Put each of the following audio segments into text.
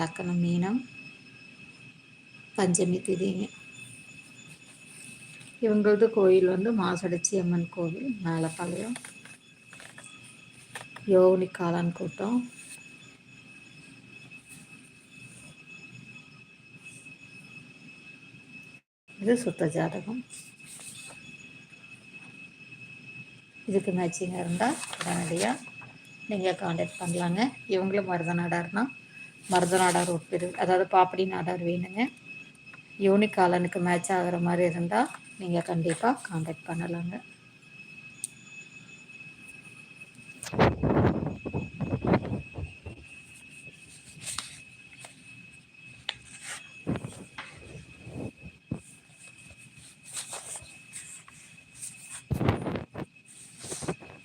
லக்கணம் மீனம் பஞ்சமி திதிங்க. இவங்களது கோயில் வந்து மாசடைச்சி அம்மன் கோவில் மேலப்பாளையம். யோனி காளான் கூட்டம். இது சுத்த ஜாதகம். இதுக்கு மேட்சிங்காக இருந்தால் உடனடியாக நீங்கள் காண்டாக்ட் பண்ணலாங்க. இவங்களும் மருதநாடாக இருந்தால் மருத நாடார் உட்பிரிவு அதாவது பாப்படி நாடார் வேணுங்க. யூனிக் காலனுக்கு மேட்ச் ஆகிற மாதிரி இருந்தால் நீங்கள் கண்டிப்பாக காண்டாக்ட் பண்ணலாங்க.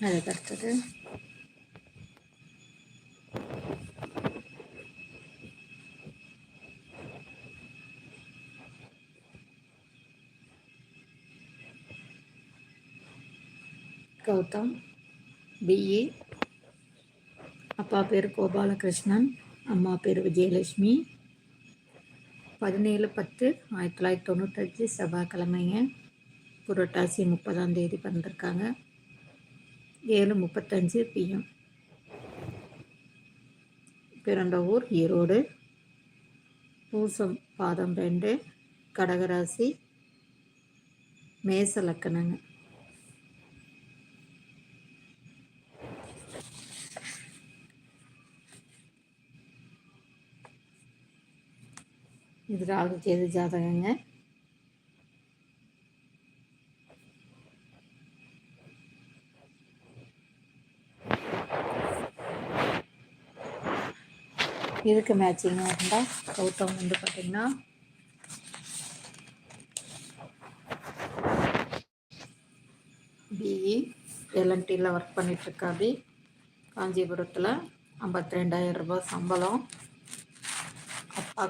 அதுக்கு அடுத்தது கௌதம் பிஏ அப்பா பேர் கோபாலகிருஷ்ணன் அம்மா பேர் விஜயலட்சுமி. பதினேழு பத்து ஆயிரத்தி தொள்ளாயிரத்தி தொண்ணூத்தஞ்சு செவ்வாய்க்கிழமைங்க. புரட்டாசி முப்பதாம் தேதி பிறந்திருக்காங்க. ஏழு முப்பத்தஞ்சு பிஎம் பிறந்த ஊர் ஈரோடு. பூசம் பாதம் ரெண்டு கடகராசி மேச லக்கணங்க. இது ராகு கேது ஜாதகங்க. இதுக்கு மேட்சிங்காக இருந்தால் கௌதம் வந்து பார்த்திங்கன்னா பிஇ எல்என்டியில் ஒர்க் பண்ணிகிட்ருக்காப்பி காஞ்சிபுரத்தில் ஐம்பத்தி ரெண்டாயிரம் ரூபாய் சம்பளம்.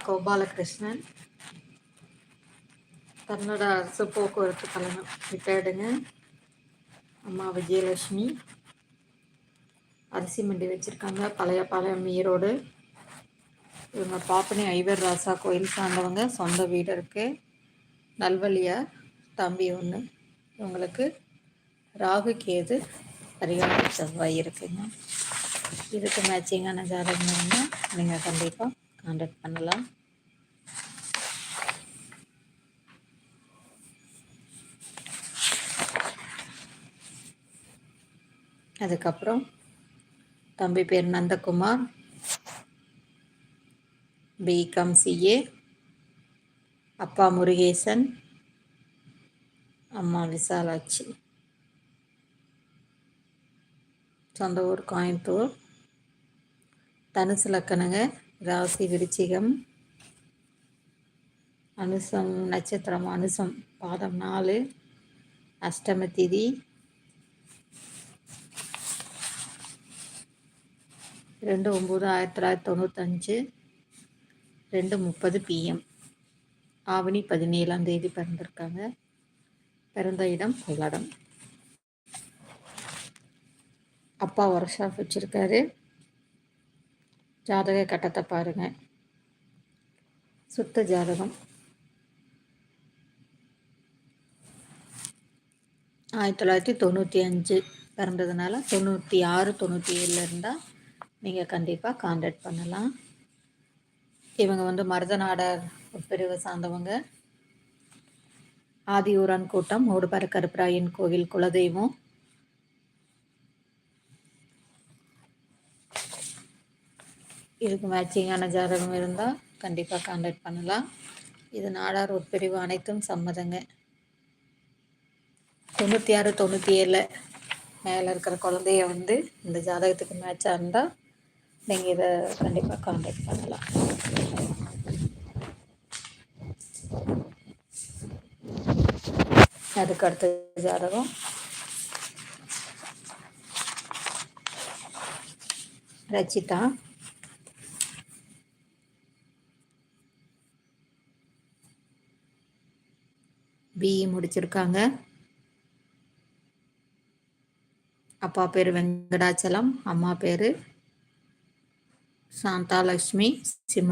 கோபாலகிருஷ்ணன் கன்னட அரசு போக்குவரத்து கழகம். ரிட்டையர்டுங்க அம்மா விஜயலட்சுமி. அரிசி மண்டி வச்சுருக்காங்க. பழைய பாளையம் ஈரோடு. இவங்க பாப்பனி ஐவர் ராசா கோயில் சார்ந்தவங்க. சொந்த வீடு இருக்குது நல்வழியார் தம்பி ஒன்று இவங்களுக்கு ராகு கேது பரிகார செவ்வாய் இருக்குங்க. இதுக்கு மேட்சிங்கான ஜாதகம் இருந்தால் நீங்கள் கண்டிப்பாக கான்டாக்ட் பண்ணலாம். அதுக்கப்புறம் தம்பி பேர் நந்தகுமார். பிகாம் சிஏ அப்பா முருகேசன். அம்மா விசாலாட்சி. சொந்த ஊர் கோயம்புத்தூர். தனுசு லக்கணங்க. ராசி விருச்சிகம். அனுசம் நட்சத்திரம் அனுசம் பாதம் நாலு. அஷ்டம திதி. ரெண்டு ஒம்பது ஆயிரத்தி தொள்ளாயிரத்தி தொண்ணூத்தஞ்சு. ரெண்டு முப்பது பிஎம் ஆவணி பதினேழாம் தேதி பிறந்திருக்காங்க. பிறந்த இடம் கொள்ளடம் அப்பா ஒர்க் ஷாப் வச்சுருக்காரு. ஜாதக கட்டத்தை பாருங்க. சுத்த ஜாதகம். ஆயிரத்தி தொள்ளாயிரத்தி தொண்ணூற்றி அஞ்சு பிறந்ததுனால தொண்ணூற்றி ஆறு தொண்ணூற்றி ஏழில் இருந்தால் நீங்கள் கண்டிப்பாக காண்டாக்ட் பண்ணலாம். இவங்க வந்து மருதநாடர் பிரிவை சார்ந்தவங்க. ஆதியூரான் கூட்டம் ஓடுபார கருப்பராயன் கோவில் குலதெய்வம். இதுக்கு மேட்சிங்கான ஜாதகம் இருந்தால் கண்டிப்பாக காண்டாக்ட் பண்ணலாம். இது நாடார் உட்பிரிவு அனைத்தும் சம்மதங்க. தொண்ணூற்றி ஆறு தொண்ணூற்றி ஏழில் மேலே இருக்கிற குழந்தைய வந்து இந்த ஜாதகத்துக்கு மேட்சாக இருந்தால் நீங்கள் இதை கண்டிப்பாக காண்டாக்ட் பண்ணலாம். அதுக்கு அடுத்த ஜாதகம். ரச்சிதா. பிஇ முடிச்சிருக்காங்க. அப்பா பேர் வெங்கடாச்சலம் அம்மா பேர் சாந்தாலட்சுமி சிம்ம